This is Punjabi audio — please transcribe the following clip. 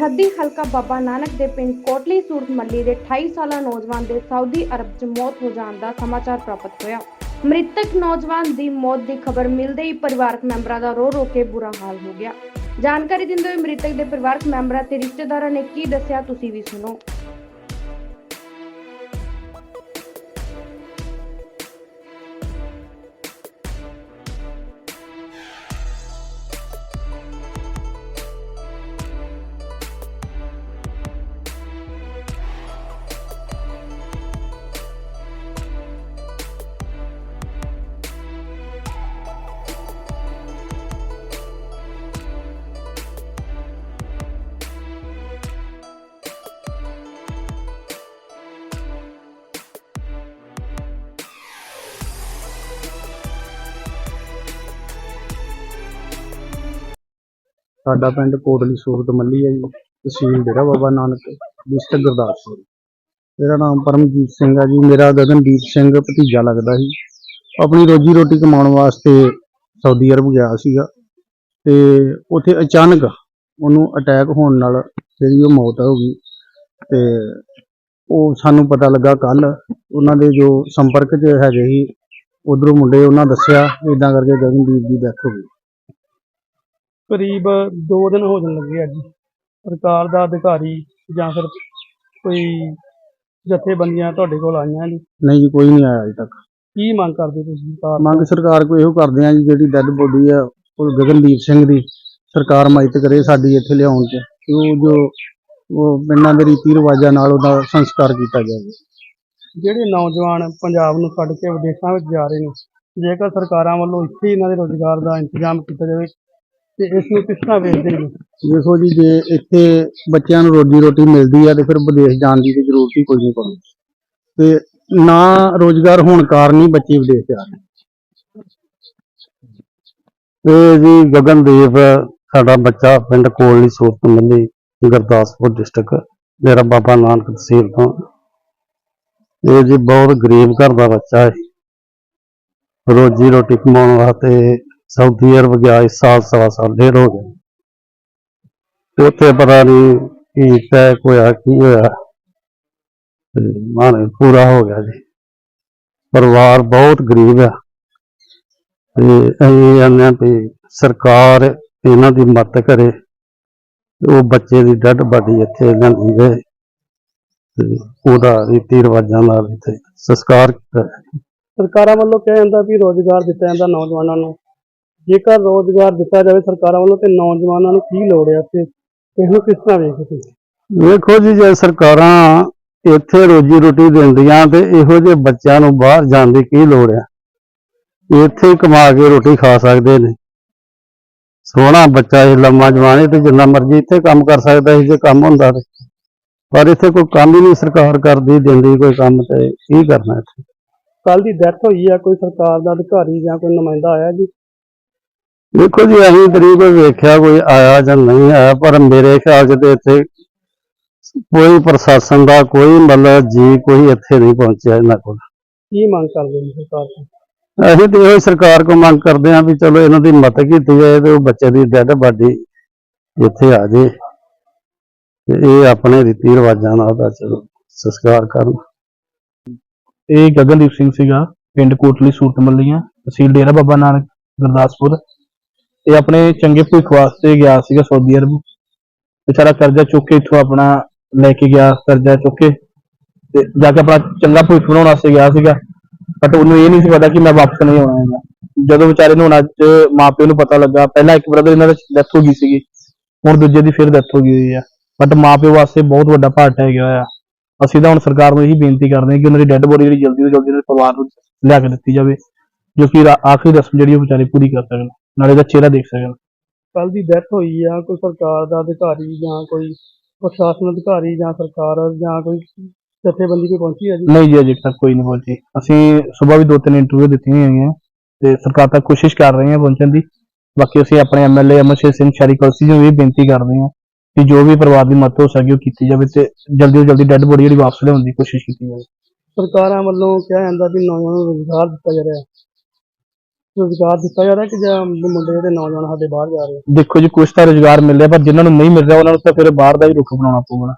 ਸਰਹੱਦੀ ਹਲਕਾ ਬਾਬਾ ਨਾਨਕ ਦੇ ਪਿੰਡ ਕੋਟਲੀ ਸੂਰਤ ਮੱਲੀ ਦੇ 28 ਸਾਲਾ ਨੌਜਵਾਨ ਦੇ ਸਾਊਦੀ ਅਰਬ 'ਚ ਮੌਤ ਹੋ ਜਾਣ ਦਾ ਸਮਾਚਾਰ ਪ੍ਰਾਪਤ ਹੋਇਆ। ਮ੍ਰਿਤਕ ਨੌਜਵਾਨ ਦੀ ਮੌਤ ਦੀ ਖਬਰ ਮਿਲਦੇ ਹੀ ਪਰਿਵਾਰਕ ਮੈਂਬਰਾਂ ਦਾ ਰੋ ਰੋ ਕੇ ਬੁਰਾ ਹਾਲ ਹੋ ਗਿਆ। ਜਾਣਕਾਰੀ ਦਿੰਦੇ ਹੋਏ ਮ੍ਰਿਤਕ ਦੇ ਪਰਿਵਾਰਕ ਮੈਂਬਰਾਂ ਤੇ ਰਿਸ਼ਤੇਦਾਰਾਂ ਨੇ ਕੀ ਦੱਸਿਆ, ਤੁਸੀਂ ਵੀ ਸੁਣੋ। ਸਾਡਾ ਪਿੰਡ ਕੋਟਲੀ ਸੂਰਤ ਮੱਲੀ ਹੈ ਜੀ, ਤਹਿਸੀਲ ਡੇਰਾ ਬਾਬਾ ਨਾਨਕ, ਡਿਸਟ੍ਰਿਕਟ ਗੁਰਦਾਸਪੁਰ। ਮੇਰਾ ਨਾਮ ਪਰਮਜੀਤ ਸਿੰਘ ਹੈ ਜੀ, ਮੇਰਾ ਗਗਨਦੀਪ ਸਿੰਘ ਭਤੀਜਾ ਲੱਗਦਾ ਸੀ। ਆਪਣੀ ਰੋਜੀ ਰੋਟੀ ਕਮਾਉਣ ਵਾਸਤੇ ਸਾਊਦੀ ਅਰਬ ਗਿਆ ਸੀਗਾ ਤੇ ਉੱਥੇ ਅਚਾਨਕ ਉਹਨੂੰ ਅਟੈਕ ਹੋਣ ਨਾਲ ਜਿਹੜੀ ਉਹ ਮੌਤ ਹੋ ਗਈ ਤੇ ਉਹ ਸਾਨੂੰ ਪਤਾ ਲੱਗਾ ਕੱਲ ਉਹਨਾਂ ਦੇ ਜੋ ਸੰਪਰਕ 'ਚ ਹੈਗੇ ਸੀ, ਉਧਰੋਂ ਮੁੰਡੇ ਉਹਨਾਂ ਦੱਸਿਆ ਇਦਾਂ ਕਰਕੇ ਗਗਨਦੀਪ ਦੀ ਡੈਥ ਹੋ ਗਈ। ਕਰੀਬ 2 ਦਿਨ ਹੋ ਜਾਣ ਲੱਗੇ ਅੱਜ ਸਰਕਾਰ ਦਾ ਅਧਿਕਾਰੀ ਜਾਂ ਫਿਰ ਕੋਈ ਜਥੇਬੰਦੀਆਂ ਤੁਹਾਡੇ ਕੋਲ ਆਈਆਂ ਜੀ? ਨਹੀਂ ਜੀ ਕੋਈ ਨਹੀਂ ਆਇਆ ਅਜੇ ਤੱਕ। ਕੀ ਮੰਗ ਕਰਦੇ ਤੁਸੀਂ ਸਰਕਾਰ? ਮੰਗ ਸਰਕਾਰ ਕੋਲ ਇਹੋ ਕਰਦੇ ਆ ਜੀ ਜਿਹੜੀ ਡੈੱਡ ਬੋਡੀ ਆ ਉਹ ਗਗਨਦੀਪ ਸਿੰਘ ਦੀ ਸਰਕਾਰ ਮਦਦ ਕਰੇ ਸਾਡੀ ਇੱਥੇ ਲਿਆਉਣ 'ਚ ਤੇ ਉਹ ਜੋ ਉਹ ਪਿੰਡਾਂ ਦੇ ਰੀਤੀ ਰਿਵਾਜਾਂ ਨਾਲ ਉਹਦਾ ਸੰਸਕਾਰ ਕੀਤਾ ਜਾਵੇ ਜਿਹੜੇ ਨੌਜਵਾਨ ਪੰਜਾਬ ਨੂੰ ਛੱਡ ਕੇ ਵਿਦੇਸ਼ਾਂ ਵਿੱਚ ਜਾ ਰਹੇ ਨੇ ਜੇਕਰ ਸਰਕਾਰਾਂ ਵੱਲੋਂ ਇੱਥੇ ਇਹਨਾਂ ਦੇ ਰੋਜ਼ਗਾਰ ਦਾ ਇੰਤਜ਼ਾਮ ਕੀਤਾ ਜਾਵੇ ਤੇ ਇਸ ਨੂੰ ਕਿਸ ਤਰ੍ਹਾਂ ਵੇਖਦੇ ਨੇ। ਦੇਖੋ ਜੀ, ਜੇ ਇੱਥੇ ਬੱਚਿਆਂ ਨੂੰ ਰੋਜੀ ਰੋਟੀ ਮਿਲਦੀ ਆ ਤੇ ਫਿਰ ਵਿਦੇਸ਼ ਜਾਣ ਦੀ ਤੇ ਜ਼ਰੂਰਤ ਹੀ ਕੋਈ ਨਹੀਂ ਪੜਦੀ ਤੇ ਨਾ ਰੋਜ਼ਗਾਰ ਹੋਣ ਕਾਰਨ ਹੀ ਬੱਚੇ ਵਿਦੇਸ਼ ਜਾ ਰਹੇ ਇਹ ਜੀ ਗਗਨਦੀਪ, ਸਾਡਾ ਬੱਚਾ ਪਿੰਡ ਕੋਲਨੀ ਸੂਰਤ ਮੱਲੀ ਗੁਰਦਾਸਪੁਰ ਡਿਸਟ੍ਰਿਕਟ। ਮੇਰਾ ਬਾਬਾ ਨਾਨਕ ਤਹਿਸੀਲ ਤੋਂ। ਇਹ ਜੀ ਬਹੁਤ ਗਰੀਬ ਘਰ ਦਾ ਬੱਚਾ ਹੈ ਰੋਜੀ ਰੋਟੀ ਕਮਾਉਣ ਵਾਸਤੇ ਸਾਊਦੀ ਅਰਬ ਗਿਆ, ਇਸ ਸਾਲ ਸਵਾ ਸਾਲ ਡੇਢ ਹੋ ਗਿਆ। ਤੇ ਉੱਥੇ ਪਤਾ ਨਹੀਂ ਕੀ ਤੈਅ ਹੋਇਆ, ਕੀ ਹੋਇਆ। ਤੇ ਮਾਨੇ ਪੂਰਾ ਹੋ ਗਿਆ ਪਰਿਵਾਰ ਬਹੁਤ ਗਰੀਬ ਆ। ਤੇ ਅਸੀਂ ਕਹਿੰਦੇ ਵੀ ਸਰਕਾਰ ਇਹਨਾਂ ਦੀ ਮਦਦ ਕਰੇ ਉਹ ਬੱਚੇ ਦੀ ਡੈਡ ਬਾਡੀ ਇੱਥੇ ਲਿਆਂਦੀ ਗਏ ਤੇ ਉਹਦਾ ਰੀਤੀ ਰਿਵਾਜਾਂ ਨਾਲ ਇੱਥੇ ਸੰਸਕਾਰ ਕੀਤਾ। ਸਰਕਾਰਾਂ ਵੱਲੋਂ ਕਿਹਾ ਜਾਂਦਾ ਵੀ ਰੋਜ਼ਗਾਰ ਦਿੱਤਾ ਜਾਂਦਾ ਨੌਜਵਾਨਾਂ ਨੂੰ। ਜੇਕਰ ਰੋਜ਼ਗਾਰ ਦਿੱਤਾ ਜਾਵੇ ਸਰਕਾਰਾਂ ਵੱਲੋਂ ਤੇ ਨੌਜਵਾਨਾਂ ਨੂੰ ਕੀ ਲੋੜ ਹੈ ਤੇ ਇਸ ਨੂੰ ਕਿਸ ਤਰ੍ਹਾਂ ਵੇਖਦੇ ਤੁਸੀਂ? ਵੇਖੋ ਜੀ ਜੇ ਸਰਕਾਰਾਂ ਇੱਥੇ ਰੋਜੀ ਰੋਟੀ ਦਿੰਦੀਆਂ ਤੇ ਇਹੋ ਜਿਹੇ ਬੱਚਿਆਂ ਨੂੰ ਬਾਹਰ ਜਾਣ ਦੀ ਕੀ ਲੋੜ ਆ ਇੱਥੇ ਕਮਾ ਕੇ ਰੋਟੀ ਖਾ ਸਕਦੇ ਨੇ। ਸੋਹਣਾ ਬੱਚਾ ਇਹ ਲੰਮਾ ਜਵਾਨ ਤੇ ਜਿੰਨਾ ਮਰਜ਼ੀ ਇੱਥੇ ਕੰਮ ਕਰ ਸਕਦਾ ਸੀ ਜੇ ਕੰਮ ਹੁੰਦਾ ਤੇ। ਪਰ ਇੱਥੇ ਕੋਈ ਕੰਮ ਹੀ ਨਹੀਂ ਸਰਕਾਰ ਕਰਦੀ ਦਿੰਦੀ ਕੋਈ ਕੰਮ ਤੇ ਕੀ ਕਰਨਾ ਇੱਥੇ? ਕੱਲ ਦੀ ਡੈਥ ਹੋਈ ਆ ਕੋਈ ਸਰਕਾਰ ਦਾ ਅਧਿਕਾਰੀ ਜਾਂ ਕੋਈ ਨੁਮਾਇੰਦਾ ਆਇਆ ਜੀ? ਦੇਖੋ ਜੀ ਅਸੀਂ ਤਰੀ ਕੋਈ ਵੇਖਿਆ ਕੋਈ ਆਇਆ ਜਾਂ ਨਹੀਂ ਆਇਆ ਪਰ ਮੇਰੇ ਖਿਆਲ 'ਚ ਤੇ ਇੱਥੇ ਕੋਈ ਪ੍ਰਸ਼ਾਸਨ ਦਾ ਕੋਈ ਮਤਲਬ ਜੀ ਕੋਈ ਇੱਥੇ ਨਹੀਂ ਪਹੁੰਚਿਆ ਇਹਨਾਂ ਕੋਲ। ਕੀ ਮੰਗ ਕਰਦੇ ਨੇ ਸਰਕਾਰ ਤੋਂ? ਅਸੀਂ ਤੇ ਇਹੋ ਸਰਕਾਰ ਕੋ ਮੰਗ ਕਰਦੇ ਹਾਂ ਵੀ ਚਲੋ ਇਹਨਾਂ ਦੀ ਮਦਦ ਕੀਤੀ ਜਾਏ ਤੇ ਉਹ ਬੱਚੇ ਦੀ ਡੈਡ ਬਾਡੀ ਇੱਥੇ ਆ ਜੇ। ਤੇ ਇਹ ਆਪਣੇ ਰੀਤੀ ਰਿਵਾਜਾਂ ਨਾਲ ਦਾ ਚਲੋ ਸੰਸਕਾਰ ਕਰਨ। ਇਹ ਗਗਨਦੀਪ ਸਿੰਘ ਸੀਗਾ ਪਿੰਡ ਕੋਟਲੀ ਸੂਰਤ ਮੱਲੀਆਂ ਤਹਿਸੀਲ ਡੇਰਾ ਬਾਬਾ ਨਾਨਕ ਗੁਰਦਾਸਪੁਰ। ਇਹ ਆਪਣੇ ਚੰਗੇ ਭਵਿੱਖ ਵਾਸਤੇ ਗਿਆ ਸੀਗਾ ਸਾਊਦੀ ਅਰਬ ਵਿਚਾਰਾ ਕਰਜ਼ਾ ਚੁੱਕ ਕੇ ਇੱਥੋਂ ਆਪਣਾ ਲੈ ਕੇ ਗਿਆ, ਕਰਜ਼ਾ ਚੁੱਕ ਕੇ। ਤੇ ਜਾ ਕੇ ਆਪਣਾ ਚੰਗਾ ਭਵਿੱਖ ਬਣਾਉਣ ਵਾਸਤੇ ਗਿਆ ਸੀਗਾ। ਬਟ ਉਹਨੂੰ ਇਹ ਨਹੀਂ ਸੀ ਪਤਾ ਕਿ ਮੈਂ ਵਾਪਸ ਨਹੀਂ ਆਉਣਾ ਹੈਗਾ। ਜਦੋਂ ਵਿਚਾਰੇ ਨੂੰ ਹੁਣ ਅੱਜ ਮਾਪਿਆਂ ਨੂੰ ਪਤਾ ਲੱਗਾ, ਪਹਿਲਾਂ ਇੱਕ ਬ੍ਰਦਰ ਇਹਨਾਂ ਦਾ ਡੈਥ ਹੋ ਗਈ ਸੀਗੀ। ਹੁਣ ਦੂਜੇ ਦੀ ਫਿਰ ਡੈਥ ਹੋ ਗਈ ਹੋਈ ਆ। ਬਟ ਮਾਪਿਓ ਵਾਸਤੇ ਬਹੁਤ ਵੱਡਾ ਭਾਟ ਹੈ ਗਿਆ ਆ ਅਸੀਂ ਤਾਂ ਹੁਣ ਸਰਕਾਰ ਨੂੰ ਇਹੀ ਬੇਨਤੀ ਕਰਦੇ ਹਾਂ ਕਿ ਉਹਨਾਂ ਦੀ ਡੈੱਡ ਬੋਡੀ ਜਿਹੜੀ ਜਲਦੀ ਤੋਂ ਜਲਦੀ ਉਹਨਾਂ ਦੇ ਪਰਿਵਾਰ ਨੂੰ ਲਿਆ ਕੇ ਦਿੱਤੀ ਜਾਵੇ। ਜੋ ਕਿ ਰਾ- ਆਖਰੀ ਰਸਮ ਜਿਹੜੀ ਉਹ ਵਿਚਾਰੇ ਪੂਰੀ ਕਰ ਸਕਣ ਨਾਲੇ ਦਾ ਚਿਹਰਾ ਦੇਖ ਸਕਣ। ਕੱਲ ਦੀ ਡੈਥ ਹੋਈ ਆ ਕੋਈ ਸਰਕਾਰ ਦਾ ਅਧਿਕਾਰੀ ਜਾਂ ਕੋਈ ਪ੍ਰਸ਼ਾਸਨ ਅਧਿਕਾਰੀ ਜਾਂ ਸਰਕਾਰ ਜਾਂ ਕੋਈ ਜਥੇਬੰਦੀ ਕੋਈ ਪਹੁੰਚੀ ਹੈ ਜੀ? ਨਹੀਂ ਜੀ ਅਜੇ ਤੱਕ ਕੋਈ ਨਹੀਂ ਪਹੁੰਚੀ। ਅਸੀਂ ਸਵੇਰ ਵੀ ਦੋ ਤਿੰਨ ਇੰਟਰਵਿਊ ਦਿੱਤੀਆਂ ਹੋਈਆਂ ਤੇ ਸਰਕਾਰ ਤੱਕ ਕੋਸ਼ਿਸ਼ ਕਰ ਰਹੇ ਹਾਂ ਪਹੁੰਚਣ ਦੀ। ਬਾਕੀ ਅਸੀਂ ਆਪਣੇ ਐਮਐਲਏ ਅਮਰਸ਼ੇਰ ਸਿੰਘ ਸ਼ਾਰੀ ਕਲਸੀ ਨੂੰ ਵੀ ਬੇਨਤੀ ਕਰਦੇ ਹਾਂ ਕਿ ਜੋ ਵੀ ਪਰਿਵਾਰ ਦੀ ਮਦਦ ਹੋ ਸਕੇ ਉਹ ਕੀਤੀ ਜਾਵੇ ਤੇ ਜਲਦੀ ਤੋਂ ਜਲਦੀ ਡੈੱਡ ਬੋਡੀ ਜਿਹੜੀ ਵਾਪਸ ਲਿਆਉਣ ਦੀ ਕੋਸ਼ਿਸ਼ ਕੀਤੀ ਜਾਵੇ। ਸਰਕਾਰਾਂ ਵੱਲੋਂ ਕਿਹਾ ਜਾਂਦਾ ਵੀ ਨੌਜਵਾਨਾਂ ਨੂੰ ਰੋਜ਼ਗਾਰ ਦਿੱਤਾ ਜਾ ਰਿਹਾ। ਹੈ ਰੋਜ਼ਗਾਰ ਦਿੱਤਾ ਜਾ ਰਿਹਾ ਕਿ ਜਾਂ ਮੁੰਡੇ ਜਿਹੜੇ ਨੌਜਵਾਨ ਸਾਡੇ ਬਾਹਰ ਜਾ ਰਹੇ ਆ? ਦੇਖੋ ਜੀ, ਕੁਛ ਤਾਂ ਰੁਜ਼ਗਾਰ ਮਿਲ ਰਿਹਾ ਪਰ ਜਿਨ੍ਹਾਂ ਨੂੰ ਨਹੀਂ ਮਿਲ ਰਿਹਾ, ਉਹਨਾਂ ਨੂੰ ਤਾਂ ਫਿਰ ਬਾਹਰ ਦਾ ਹੀ ਰੁੱਖ ਬਣਾਉਣਾ ਪਊਗਾ